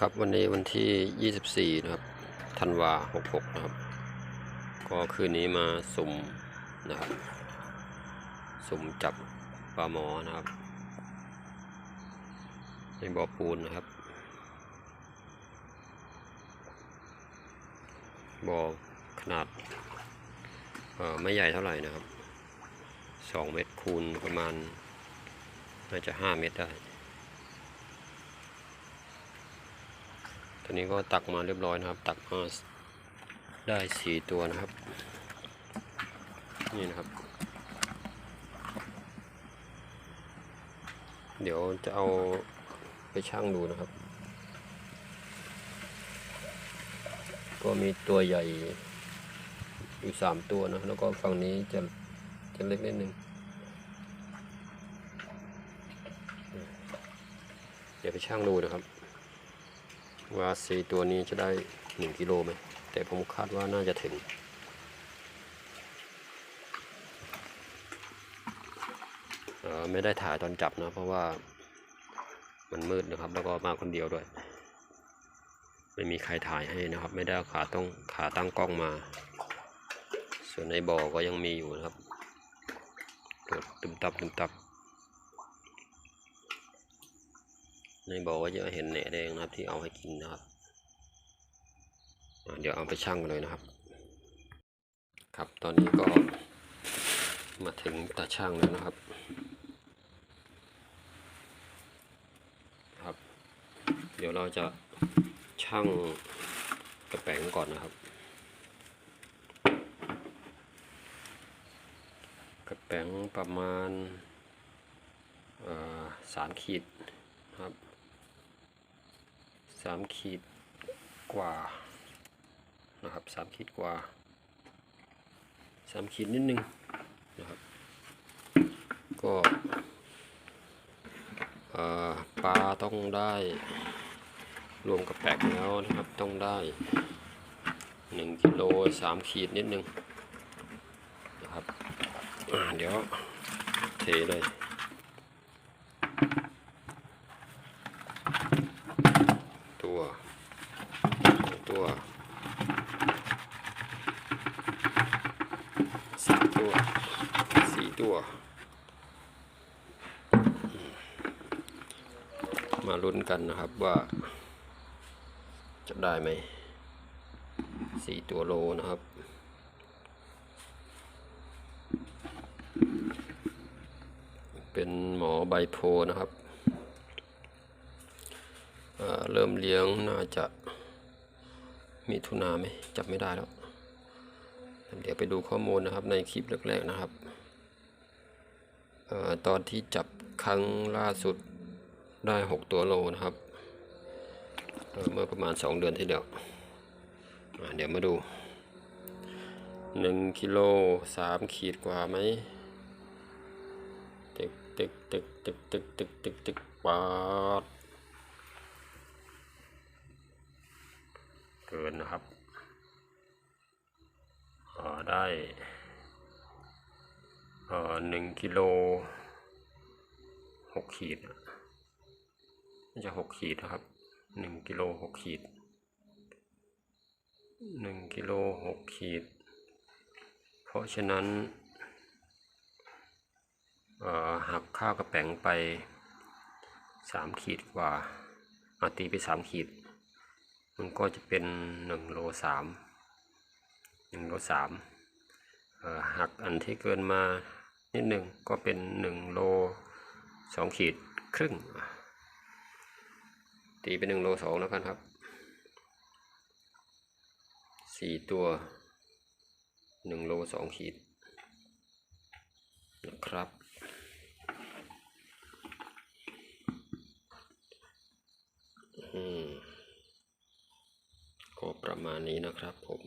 ครับวันนี้วันที่ 24 นะครับธันวา66 นะครับ ก็คืนนี้มาสุ่มนะครับ สุ่มจับปลาหมอนะครับ ในบ่อปูนนะครับ บ่อขนาดไม่ใหญ่เท่าไหร่นะครับ 2 เมตรคูณประมาณ น่าจะ 5 เมตรได้ ตอนนี้ก็ตักมาเรียบร้อยนะครับ ตักมาได้สี่ตัวนะครับ นี่นะครับ เดี๋ยวจะเอาไปชั่งดูนะครับ ก็มีตัวใหญ่อยู่สามตัวนะ แล้วก็ฝั่งนี้จะจะเล็กนิดนึงเดี๋ยวไปชั่งดูนะครับ ว่าสีตัวนี้จะได้หนึ่งกิโลไหมแต่ผมคาดว่าน่าจะถึงเออไม่ได้ถ่ายตอนจับนะ เพราะว่ามันมืดนะครับ แล้วก็มาคนเดียวด้วย ไม่มีใครถ่ายให้นะครับ ไม่ได้ขาต้องขาตั้งกล้องมา ส่วนในบ่อก็ยังมีอยู่นะครับตึมตับตึมตับ ในบอกว่าจะเห็นแหนแดงนะครับ ที่เอาให้กินนะครับ เดี๋ยวเอาไปชั่งกันเลยนะครับ ครับตอนนี้ก็มาถึงตาช่างแล้วนะครับ ครับ เดี๋ยวเราจะชั่งกระแป้งก่อนนะครับ กระแป้งประมาณสามขีดครับ สามขีดกว่านะครับสามขีดกว่าสามขีดนิดนึงนะครับ ก็ปลาต้องได้รวมกับแปกแล้วนะครับต้องได้หนึ่งกิโลสามขีดนิดนึงนะครับเดี๋ยวเทเลย ตัวสองตัวสามตัวสี่ตัวอืม มาลุ้นกันนะครับว่า จะได้ไหมสี่ตัวโลนะครับเป็นหมอใบโพนะครับ เริ่มเลี้ยงน่าจะมีทุนาไหมจับไม่ได้แล้ว เดี๋ยวไปดูข้อมูลนะครับในคลิปแรกๆนะครับออตอนที่จับครั้งล่าสุด ได้หกตัวโลนะครับ เมื่อประมาณสองเดือนที่แล้วเดี๋ยวมาดูหนึ่งกิโลสามขีดกว่าไหมตึกตึกตึกตึกตึกตึกตึกตึกปาดเกินนะครับอได้เอ่อหนึ่งกิโลหกขีดนะ น่าจะหกขีดนะครับหนึ่งกิโลหกขีดหนึ่งกิโลหกขีด เพราะฉะนั้นเอ่อหักข้าวกระแป้งไปสามขีดกว่าอาตีไปสามขีด มันก็จะเป็นหนึ่งโลสามหนึ่งโลสามเอ่อหักอันที่เกินมานิดหนึ่งก็เป็นหนึ่งโลสองขีดครึ่ง ตีเป็นหนึ่งโลสองแล้วกันครับสี่ตัวหนึ่งโลสองขีดนะครับ อืมก็ประมาณนี้นะครับผม